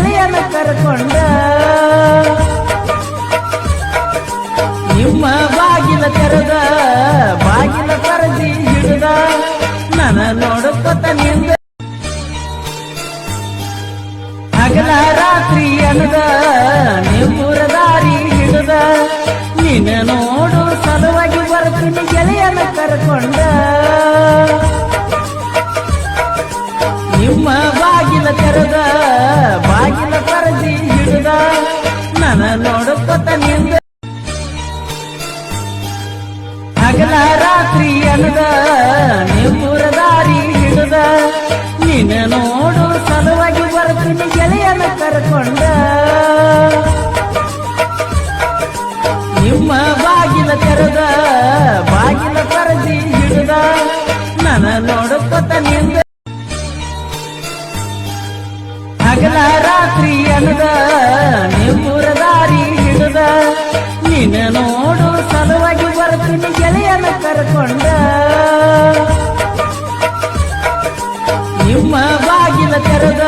ಗೆಳೆಯನ ಕರ್ಕೊಂಡ. ನಿಮ್ಮ ಬಾಗಿಲ ತೆರೆದ, ಬಾಗಿಲ ಪರದಿ ಹಿಡಿದ, ನನ್ನ ನೋಡುತ್ತ ನಿಂದ. ಹಗಲ ರಾತ್ರಿ ಅನದ, ನಿಮ್ಮೂರ ದಾರಿ ಹಿಡಿದ. ನಿನ್ನ ನೋಡು ಸಲುವಾಗಿ ಬರ್ತೀನಿ ಗೆಳೆಯನ ಕರ್ಕೊಂಡ. ನಿಮ್ಮ ಬಾಗಿಲ ತೆರೆದ ನೋಡುತ್ತ ನಿಂದ. ಹಗಲ ರಾತ್ರಿ ಅನದ ನಿಮ್ಮೂರ ದಾರಿ ಹಿಡಿದ. ನಿನ್ನ ನೋಡು ಸಲುವಾಗಿ ಬರ್ತೀನಿ ಗೆಳೆಯನ ಕರ್ಕೊಂಡ. ನಿಮ್ಮ ಬಾಗಿಲ ತೆರೆದ, ಬಾಗಿಲ ಕರೆದಿ ಹಿಡಿದ. ನನ್ನ ನೋಡುತ್ತ ನಿಂದ. ಹಗಲ ರಾತ್ರಿ ಅನ್ನದ ಬಾಗಿಲ ತೆರೆದ